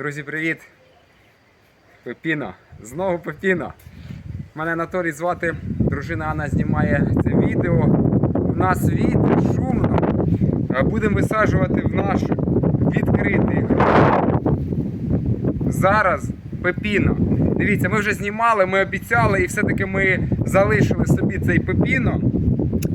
Друзі, привіт! Пепіно. Знову Пепіно. Мене Анатолій звати, дружина Анна знімає це відео. У нас вітер, шумно. Будемо висаджувати в наш відкритий. Зараз пепіно. Дивіться, ми вже знімали, ми обіцяли, і все-таки ми залишили собі цей пепіно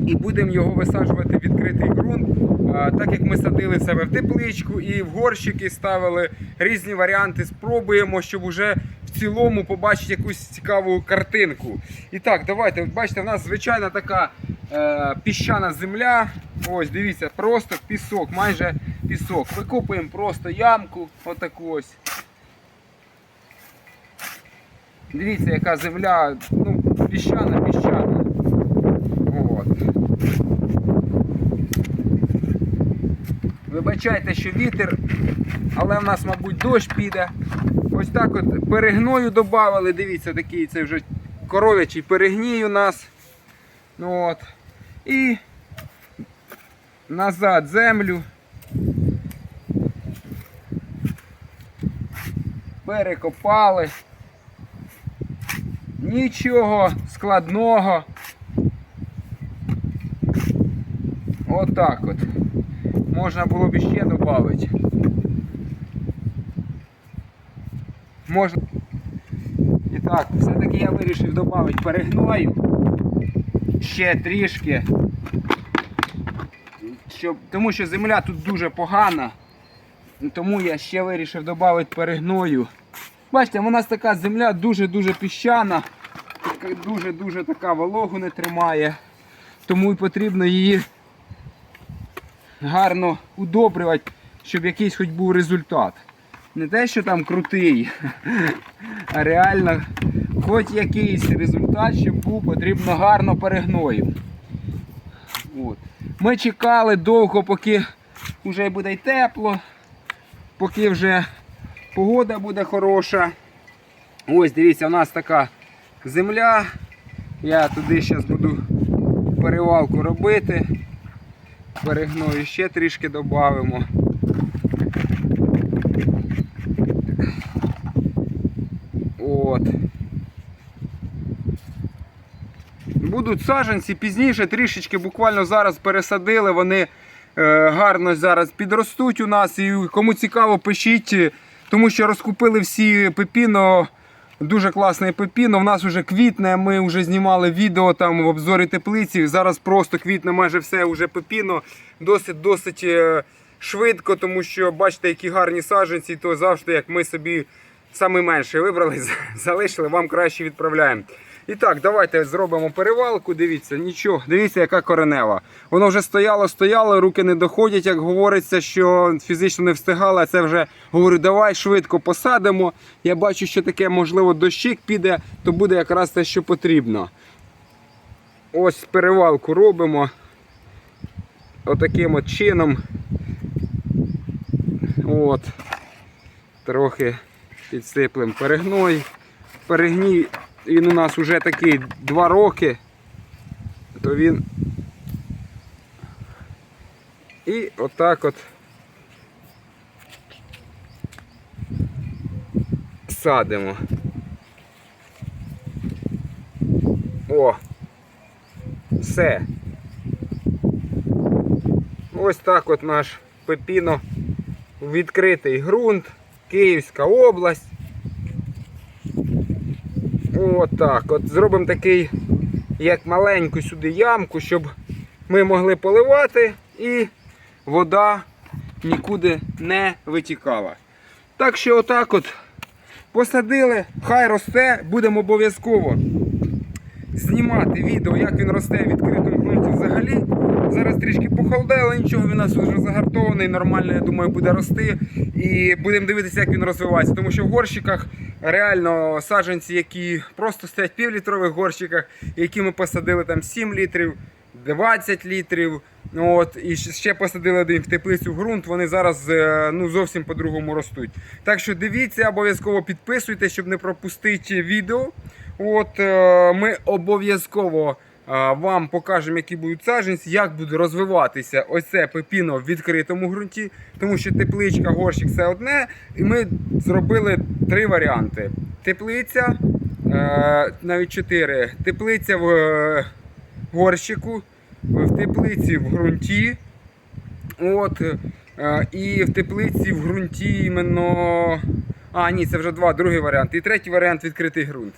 і будемо його висаджувати в відкритий ґрунт. Так як ми садили себе в тепличку і в горщики ставили різні варіанти, спробуємо, щоб уже в цілому побачити якусь цікаву картинку. І так, давайте, бачите, в нас звичайна така е, піщана земля. Ось, дивіться, просто пісок, майже пісок. Викопуємо просто ямку, отаку ось. Дивіться, яка земля, ну, піщана, піщана. От. Вибачайте, що вітер, але в нас, мабуть, дощ піде. Ось так от перегною додали. Дивіться, такий це вже коров'ячий перегній у нас. Ну, от. І назад землю. Перекопали. Нічого складного. Отак от. Можна було б ще додати. Можна. І так, все-таки я вирішив додати перегною. Ще трішки. Щоб, тому що земля тут дуже погана. Тому я ще вирішив додати перегною. Бачите, у нас така земля дуже-дуже піщана, дуже-дуже така вологу не тримає. Тому і потрібно її гарно удобрювати, щоб якийсь хоч був результат. Не те, що там крутий, а реально хоч якийсь результат, щоб був, потрібно гарно перегною. От. Ми чекали довго, поки вже буде й тепло, поки вже погода буде хороша. Ось, дивіться, у нас така земля. Я туди зараз буду перевалку робити. Перегною ще трішки додамо. От. Будуть саджанці пізніше, трішечки буквально зараз пересадили, вони е, гарно зараз підростуть у нас. І кому цікаво, пишіть, тому що розкупили всі пепіно. Дуже класний пепіно. У нас вже квітне. Ми вже знімали відео там в обзорі теплиці. Зараз просто квітне майже все вже пепіно. Досить досить е, швидко, тому що бачите, які гарні саджанці, то завжди як ми собі саме менше вибрали, залишили, вам краще відправляємо. І так, давайте зробимо перевалку. Дивіться, нічого, дивіться, яка коренева. Воно вже стояло, стояло, руки не доходять, як говориться, що фізично не встигало. а Це вже говорю, давай швидко посадимо. Я бачу, що таке, можливо, дощик піде, то буде якраз те, що потрібно. Ось перевалку робимо. Отаким от чином. От. Трохи підсиплемо перегной. Перегній він у нас вже такий 2 роки, то він і отак от садимо. О! Все. Ось так от наш пепіно відкритий ґрунт, Київська область. Отак. От зробимо такий, як маленьку сюди ямку, щоб ми могли поливати і вода нікуди не витікала. Так що отак от посадили, хай росте, будемо обов'язково знімати відео, як він росте в відкритому ґрунті взагалі. Зараз трішки похолодало, нічого, він у нас вже загартований, нормально, я думаю, буде рости. І будемо дивитися, як він розвивається. Тому що в горщиках реально саджанці, які просто стоять в півлітрових горщиках, які ми посадили там 7 літрів, 20 літрів. От, і ще посадили один в теплицю в ґрунт, вони зараз е, ну, зовсім по-другому ростуть. Так що дивіться, обов'язково підписуйтесь, щоб не пропустити відео. От, е, Ми обов'язково вам покажемо, які будуть саджанці, як буде розвиватися ось це пепіно в відкритому ґрунті, тому що тепличка, горщик це одне. І ми зробили три варіанти: теплиця, е, навіть чотири. Теплиця в е, горщику, в теплиці в ґрунті. От, е, і в теплиці в ґрунті іменно. А, ні, це вже два, другий варіант. І третій варіант відкритий ґрунт.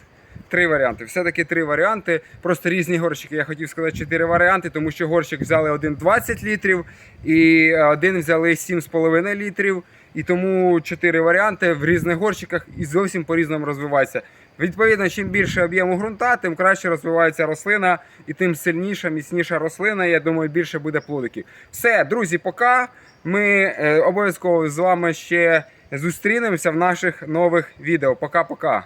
Три варіанти. Все-таки три варіанти. Просто різні горщики. Я хотів сказати чотири варіанти, тому що горщик взяли один 20 літрів і один взяли 7,5 літрів. І тому чотири варіанти в різних горщиках і зовсім по-різному розвиваються. Відповідно, чим більше об'єму ґрунта, тим краще розвивається рослина, і тим сильніша, міцніша рослина. Я думаю, більше буде плодиків. Все, друзі, пока. Ми е, обов'язково з вами ще зустрінемося в наших нових відео. Пока-пока.